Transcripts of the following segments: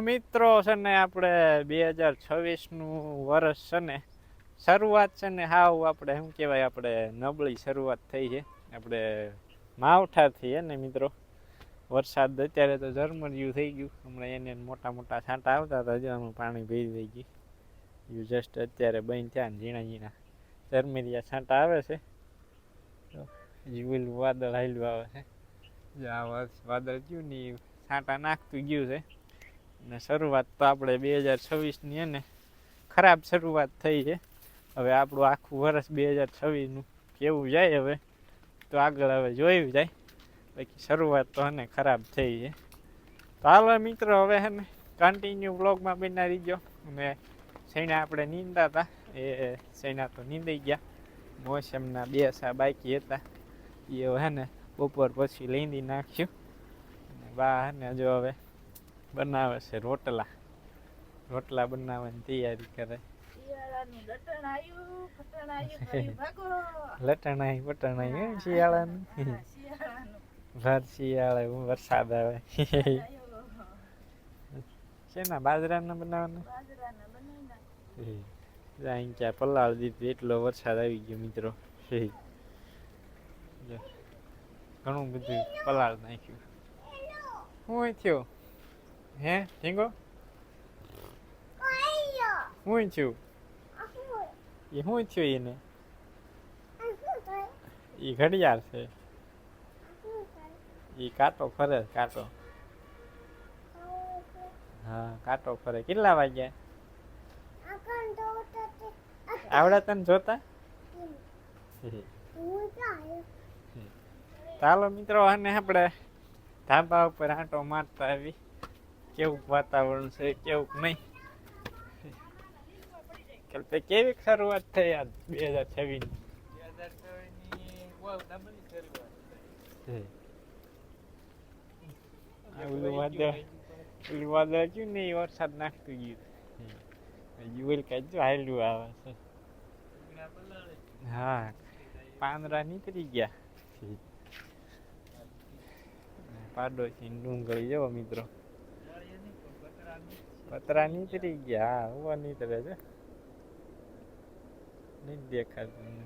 મિત્રો, છે ને આપણે બે હજાર છવ્વીસનું વર્ષ છે ને, શરૂઆત છે ને હાવ આપણે, શું કહેવાય, આપણે નબળી શરૂઆત થઈ છે. આપણે માવઠાથી હે ને મિત્રો, વરસાદ અત્યારે તો ઝરમરિયું થઈ ગયું. હમણાં એને મોટા મોટા છાંટા આવતા હતા, હજુ આમાં પાણી ભરી થઈ ગયું. યુ જસ્ટ અત્યારે બન થયા ને ઝીણા ઝીણા. ઝરમરિયા છાંટા આવે છે. જીવેલું વાદળ હાલ્યું આવે છે. વાદળ થયું ને છાંટા નાખતું ગયું છે. ને શરૂઆત તો આપણે બે હજાર છવ્વીસની એને ખરાબ શરૂઆત થઈ છે. હવે આપણું આખું વર્ષ બે હજાર છવ્વીસનું કેવું જાય હવે, તો આગળ હવે જોયું જાય. બાકી શરૂઆત તો હને ખરાબ થઈ છે. તો હાલો મિત્રો, હવે હે ને કન્ટિન્યુ બ્લોગમાં બના રહીજો અને સૈણા આપણે નીંદતા હતા એ સૈણા તો નીંદાઈ ગયા. મોસમના બે સા બાકી હતા. એ હે ને બપોર પછી લીંદી નાખ્યું. બા ને જો હવે બનાવે છે રોટલા. રોટલા બનાવવાની તૈયારી કરે. લટણ બટણાઈ હે શિયાળાનું? ભર શિયાળે વરસાદ આવે. શેના બાજરાના બનાવવાના? અહીં ક્યાં પલાળ દીધું એટલો વરસાદ આવી ગયો મિત્રો. ઘણું બધું પલાળ નાખ્યું. હું થયો? હે ઢીંગો હું છું એ હું છું એને? એ ઘડિયાળ છે. એ કાંટો ફરે કાંટો. હા કાંટો ફરે. કેટલા વાગ્યા? આવડે તને જોતા? ચાલો મિત્રો અને આપણે ધાબા ઉપર આંટો મારતા આવી. કેવું વાતાવરણ છે કેવું નહીં. કલ્પે કેવી શરૂઆત થઈ આ બે હજાર છવ્વીસ ઓલું વાદળ ગયું ને એ વરસાદ નાખતું ગયું. યુએલ કાંઈ જો હાયલું આવે છે. હા પાંદરા નીકળી ગયા. પાડોશી ડુંગળી જવો મિત્રો. પતરા નીતરી ગયા. હા ઉવા નીકળે છે. નહીં દેખાતું.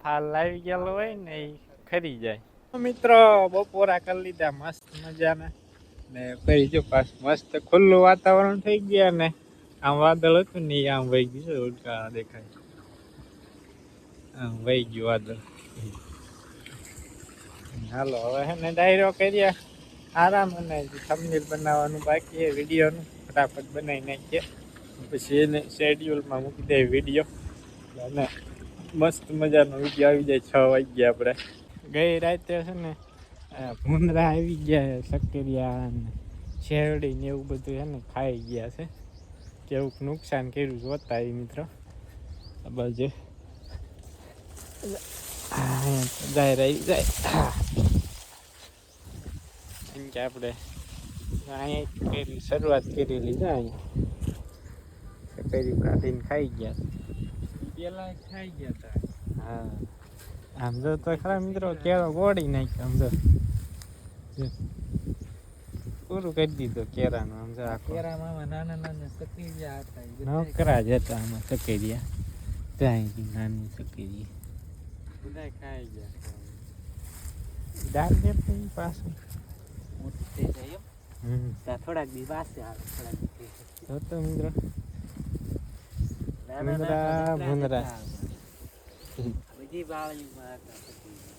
ફાલ લાવી ગયેલો હોય ને એ ખરી જાય. મિત્રો બપોરા કરી લીધા મસ્ત મજાના. ને ફરી જો પાસ મસ્ત ખુલ્લું વાતાવરણ થઈ ગયા ને. આમ વાદળ હતું ને આમ વહી ગયું છે ઉડકા દેખાય. આમ વહી ગયું વાદળ. હાલો, હવે હે ને ડાયરો કર્યા આરામ અને થંબનેલ બનાવવાનું બાકી એ વિડીયોનું. ફટાફટ બનાવી નાખીએ. પછી એને શેડ્યુલમાં મૂકી દઈએ વીડિયો. અને મસ્ત મજાનો વીડિયો આવી જાય છ વાગ્યા આપણે. ગઈ રાતે છે ને ભૂંદરા આવી ગયા સક્કરિયા અને શેરડી ને એવું બધું છે ને ખાઈ ગયા છે. કેવું નુકસાન કર્યું જોતા એ મિત્રો. બાજુ. જાય રહી જાય. કે આપણે અહીંયા કરી શરૂઆત કરેલી છે અહીંયા કરી કાઢીને ખાઈ ગયા પેલા ખાઈ ગયા હતા હા આમ જો તો ખરા મિત્રો કેળો ગોળી નાખ્યો આમ જો જો. પૂરું કરી દીધું કેરાનું આમ જો આખો કેરા મામા નાના નાના સકીરિયા હતા ઈ બધાય નોકરા જ હતા આમાં સકેરિયા ત્યાં ઈ નાની સકેરી બધાય ખાઈ ગયા દાળ દે તો ઈ પાછું મોટું થઈ જાય એમ. ત્યાં થોડાક દી વાસે આવે થોડાક તો મિત્રો. ભૂંદરા. હતા. બધી હતા સકીરિયા.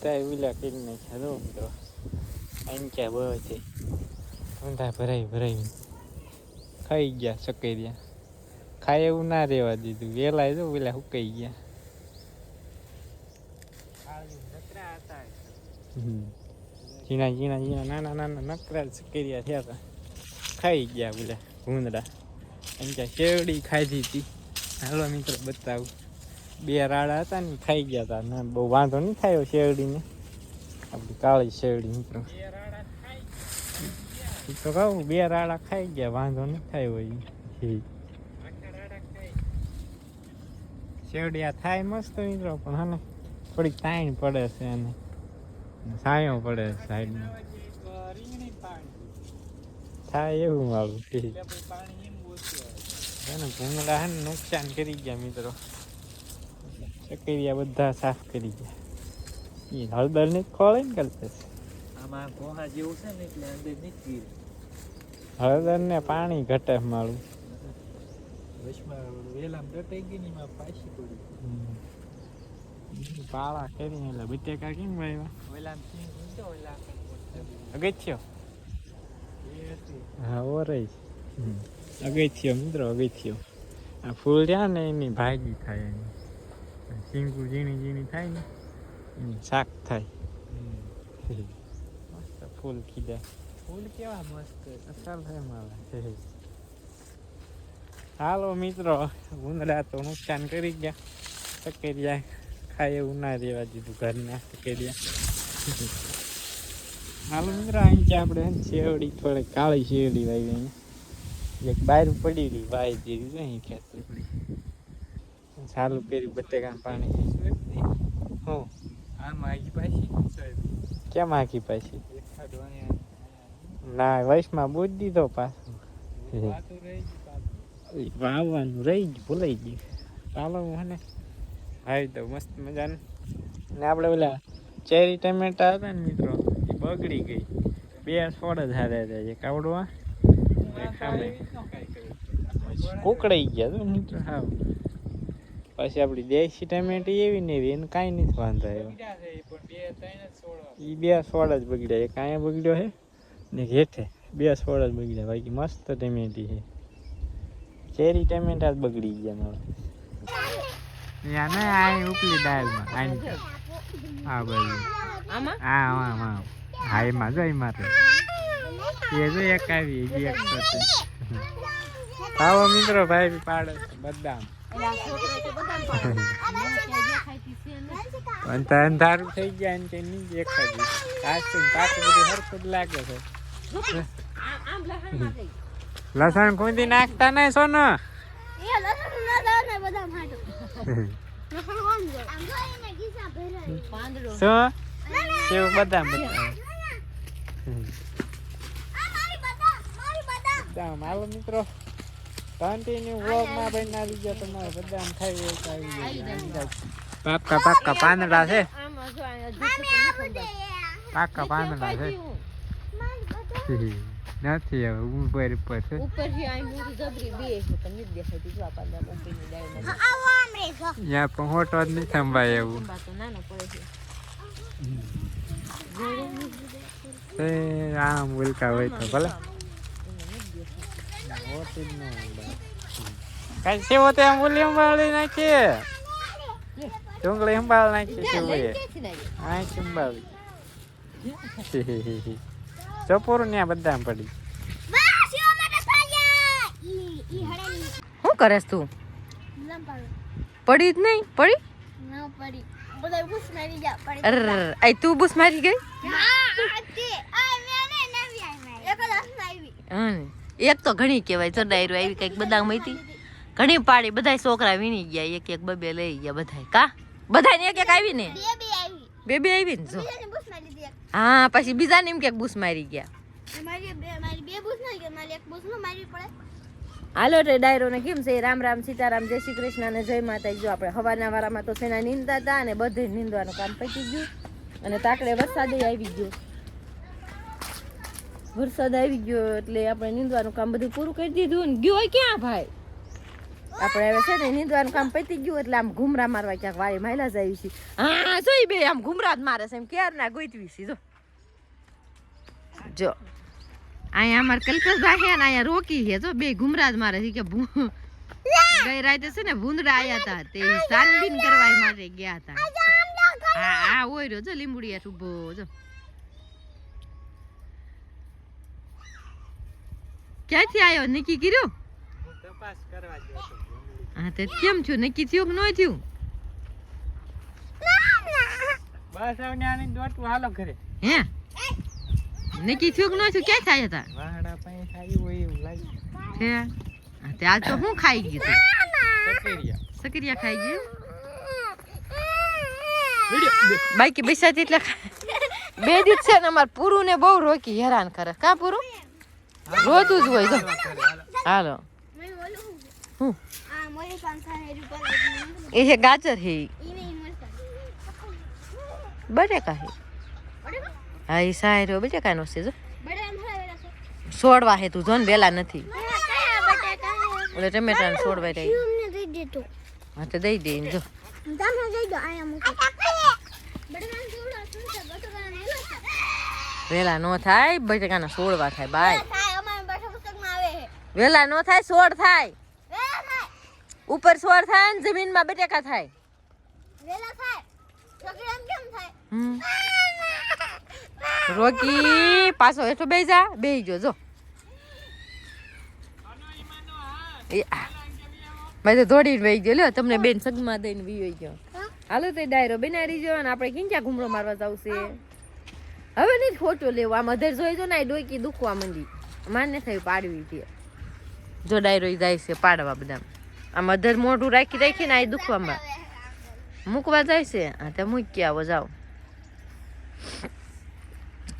ત્યાં કરી નાખ્યા જો મિત્રો. આમ ક્યાં બહુ છે. ઊંધા ભરાઈ ભરાઈ. ખાઈ ગયા સકેરિયા ખાય એવું ના રહેવા દીધું. વેલા જો વેલા સુકાઈ ગયા બાળીમાં નકરા હતા હમ. ઝીણા ઝીણા ઝીણા નાના નાના નકરા જ સકેરિયા થયા હતા ખાઈ ગયા બોલા ભૂંદડા એમ કે શેવડી ખાધી હતી હાલો મિત્રો બતાવું બે રાડા હતા ને ખાઈ ગયા હતા ના બહુ વાંધો નહીં થયો શેવડીને આપણી કાળી શેરડી મિત્રો તો કહું બે રાડા ખાઈ ગયા વાંધો નહીં થાય હોય આ થાય મસ્ત મિત્રો પણ હને થોડીક તાણ પડે છે અને સાયો પડે રીંગણી થાય એવું મારું એને ભૂંગળા હે ને નુકસાન કરી ગયા મિત્રો. ચકરિયા બધા સાફ કરી ગયા. એ હળદર ને ખોળે ને કરતે આમાં ગોહા જેવું છે ને એટલે અંદર નીકળી હળદર ને પાણી ઘટે મારું. વચમાં વેલામ ઘટાઈ ગઈ ને એમાં પાછી પડી પાળા કરી એટલે બટેકા કેમ વાવ્યા સિંગ અગત્યો? હા ઓરે અગત્યો મિત્રો અગત્યો. આ ફૂલ રહ્યા ને એની ભાજી થાય એની. શીંગું ઝીણી ઝીણી થાય ને એનું શાક થાય. મસ્ત ફૂલ કીધા. ફૂલ કેવા મસ્ત અસલ થાય મારા. હાલો મિત્રો ઉંદરા તો નુકસાન કરી ગયા. સકેરિયા ખાય એવું ના રહેવા દીધું ઘરના સકેરિયા હાલો મિત્રો અહીં છે આપણે શેવડી થોડી કાળી શેવડી વાવી અહીંયા એક બહાર પડી રહી વાય છે અહીં ખેતર ચાલુ કર્યું બટેકા પાણી. હું? આમાં પાછી કેમ આખી પાછી? ના વયસમાં બૂજ દીધો પાછો. વાવવાનું રહી ગયું ભૂલાઈ ગયું. ચાલો મને આવી તો મસ્ત મજાનું. ને આપણે પેલા ચેરી ટમેટા હતા ને મિત્રો, એ બગડી ગઈ. બે છોડ જ હારે હતા એક આવડવા ખાવા એવી જ ન કાંઈ કર્યું. કુકડાઈ ગયા તો મિત્રો હા પછી આપણી દેશી ટમેટી એવી ને એવી, એને કાંઈ નથી વાંધો એ બે. એ છોડ જ બગડ્યા. એક કાંઈ બગડ્યો છે ને ઘેઠે બે છોડ જ બગડ્યા. બાકી મસ્ત ટમેટી છે ચેરી ટમેટા જ બગડી ગયા મારા. ત્યાં ને આ ઉપલી દાળમાં આની આ બાજુ. આમાં? આ આમ આમ હા એમાં જો એમાં એ જો એક આવી હજી એક આવો મિત્રો ભાઈ પાડે બદામ એલા છોકરા તો બધા પાડે. ત્યાં દેખાતી છે ને. અંધારું થઈ ગયા ને કે નહીં એક જ કાચું બધું હરખું જ લાગે છે. લસણ ખૂંદી નાખતા નહીં સોનો? એ લસણ કુંદી નાખતા નહીં સોનો પાંદડો શું? કેવું બધા બધા મારો મિત્રો. કન્ટિન્યુ વ્લોગમાં ભાઈ ના ગયા તમારે બદામ ખાઈ હોય તો આવી પાક્કા પાક્કા પાંદડા છે. આમાં. પાક્કા પાંદડા છે. નથી હવે ઉપર ઉપર છે ઉપરથી આ મૂળ જબરી બે છે પણ નથી દેખાતી જો આ પાંદડા મમ્મીની ડાળીમાં. ત્યાં પણ હોટો જ નહીં સંભાય એવું. તો નાનો પડે છે. તે આમ ઉલકા હોય તો ભલે. કાંઈ છે તે આમ ઉલી સંભાળી નાખીએ ડુંગળી સંભાળ નાખી છે? આ સંભાળી. ચપોરું ને બધા પડી. શું કરેસ તું? પડી જ નહીં? પડી? અરે આઈ તું બુસ મારી ગઈ? હમ. એક તો ઘણી કહેવાય જો આવી કંઈક બધા મહીતી ઘણી પાડી બધા છોકરા વીણી ગયા એક એક બબે લઈ ગયા બધા કા? બધા એક એક આવી ને બે બે આવી ને જો. હા પછી બીજા ને એમ કે બુસ મારી ગયા. હાલો રે ડાયરો ને કેમ છે? રામ રામ સીતારામ જય શ્રી કૃષ્ણ અને જય માતાજી. જો આપણે હવાના વારામાં તો સેના નીંદતા હતા અને બધે નીંદવાનું કામ પતી ગયું. અને તાકડે વરસાદ આવી ગયો. વરસાદ આવી ગયો એટલે આપણે નીંદવાનું કામ બધું પૂરું કરી દીધું. ને ગયો ક્યાં ભાઈ? આપણે હવે છે ને નીંદવાનું કામ પતી ગયું એટલે આમ ઘુમરા મારવા ક્યાંક વાળી માયલા જાય છે હા, જોઈ બે, આમ ઘુમરા જ મારે છે. એમ ક્યાર ના ગોતવી છે, જો. જો. અહીંયા અમારે કલ્પેશભાઈ છે ને અહીંયા રોકી છે, જો, બે ઘુમરા જ મારે છે. કે ગઈ રાતે છે ને ભૂંદડા આવ્યા હતા તે સાનબીન કરવા માટે ગયા હતા હા હા હોય રહ્યો, જો, લીંબુડિયા ઊભો જો. ક્યાંથી આવ્યો નક્કી કર્યું? તપાસ કરવા ગયો. હા તે કેમ છું નક્કી થયું કે ન થયું? બસ હવે આની દોટું હાલો ઘરે. હે? નક્કી થયું કે ન થયું? ક્યાં થાય હતા? વાડા પાસે આવી હોય એવું લાગે. હે હા, તે આજ તો શું ખાઈ ગયું તું? સકરિયા સકરિયા ખાઈ ગયું? બાકી બેસાતી એટલે બે દિવસ છે ને અમારે પૂરું ને બહુ રોકી હેરાન કરે. કા પૂરું? રોતું જ હોય હાલો. હું છે ગાજર હે. ઈ. બટેકા હે. હા એ સાયરો બટેકા નો છે. જો સોડવા હે તું જો ને વેલા નથી. એટલે ટમેટા ને સોડવા રહી. હા તો દઈ દે જો. વેલા નો થાય બટેકાના સોડવા થાય બાય. વેલા નો થાય સોડ થાય. ઉપર સોર થાય ને જમીનમાં બટેકા થાય. હમ. રોકી પાછો હેઠો બેહી જા. બેહી ગયો જો. મેં તો દોડીને વહી ગયો. લ્યો તમને બેન સગમાં દઈને વી ગયો. હાલો તે ડાયરો બનાવી જો અને આપણે ક્યાં ક્યાં ઘૂમરો મારવા જાવશે હવે નહીં ખોટો લેવો. આમ અધર જોઈ જો ને ડોકી દુખવા માંડી. માને થયું પાડવી છે જો ડાયરો જાય છે પાડવા બધા આમ મધર મોઢું રાખી રાખીને આ દુખવામાં. મૂકવા જાય છે. હા, તે મૂકી આવો, જાઓ.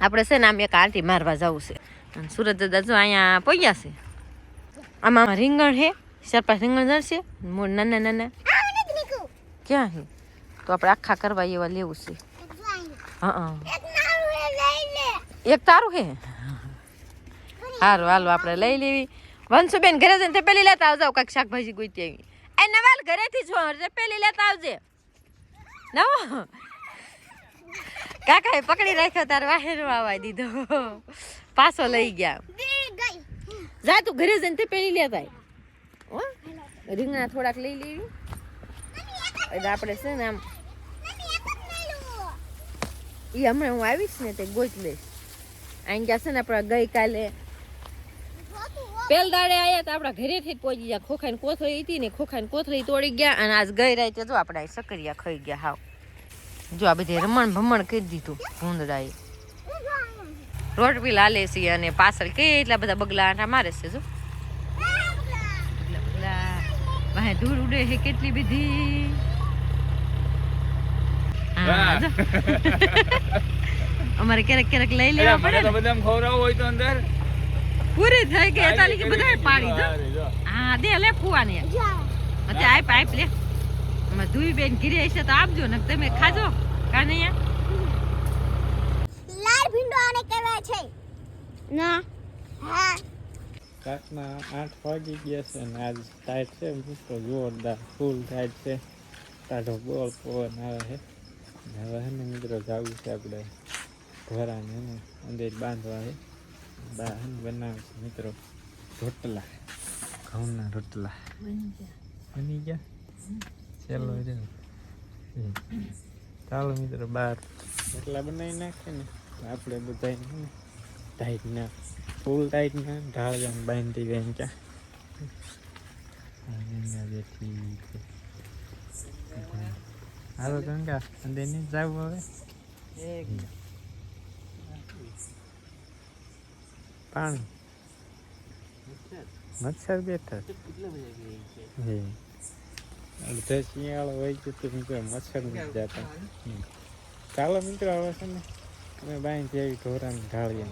આપણે છે ને આમ એક આરતી મારવા જવું છે. અને સુરત દાદા જો અહીંયા પહોંચ્યા છે. આમાં રીંગણ છે ચાર પાંચ રીંગણ જશે નાના નાના. ક્યાં હે તો આપણે આખા કરવા એવા લેવું છે. હા એક તારું હે સારું હાલો, આપણે લઈ લેવી. વંશુબેન ઘરે જઈને પેલી લેતા આવજો કાંઈક શાકભાજી ગોઈતી આવી. એ નવાલ ઘરેથી છો પેલી લેતા આવજે. નવો? કાકાએ પકડી રાખ્યો, તાર વાહેર આવવા દીધો. પાછો લઈ ગયા. જા તું ઘરે જઈને પેલી લેતા હો? રીંગણા થોડાક લઈ લેવી. એટલે આપણે છે ને આમ એ હમણાં હું આવીશ ને તે ગોત લઈશ. અહીં ગયા છે ને આપણે ગઈકાલે પેલ દાડે આયા તો આપણા ઘરેથી જ પહોંચી ગયા. ખોખાની કોથળી હતી ને ખોખાની કોથળી તોડી ગયા અને આજ ગઈ રાતે જો આપણે સકરિયા ખાઈ ગયા હાવ. જો આ બધે રમણ ભમણ કરી દીધું ભૂંદડાએ. રોટ બી લાલે છે અને પાછળ કે એટલા બધા બગલા આંટા મારે છે જો. વાહે ધૂળ ઉડે છે કેટલી બધી. અમારે ક્યારેક ક્યારેક લઈ લેવા પડે બધા ખવડાવવું હોય તો અંદર. પૂરી થઈ ગઈ. તાલી કે બધા પાડી દો. હા દે લે ફુવાની. અત્યારે આપ આપ લે. અમે ધુઈ બેન ગીરી હશે તો આપજો ને તમે ખાજો. કા નહીં લાલ ભીંડો આને કહેવાય છે. ના. હા. કાકના આઠ વાગી ગયા છે ને આજ ટાઈટ છે મિત્રો જોરદાર ફૂલ ટાઈટ છે. ટાઢો બોલ પવન આવે છે. હવે હે ને મિત્રો જવું છે આપણે. ઘરાને અંદર બાંધવા છે બા, હે બનાવે મિત્રો. રોટલા. ઘઉંના રોટલા. બની ગયા? ચાલો. ચાલો, મિત્રો, બાર. રોટલા બનાવી નાખે ને, આપણે બધા હે ને ટાઈટ ના ફૂલ ટાઈટના ઢાળ ઢાળ બાંધી બેન ક્યાં. બેઠી હાલો, ગંગા, અંદર નહીં જવું હવે? પાણી. મચ્છર બેઠા. અડધે શિયાળો હોય છે તો મિત્રો મચ્છર નથી જતા. ચાલો મિત્રો, હવે છે ને, અમે બાઈ જેવી ઢોરાની ઢાળીએ.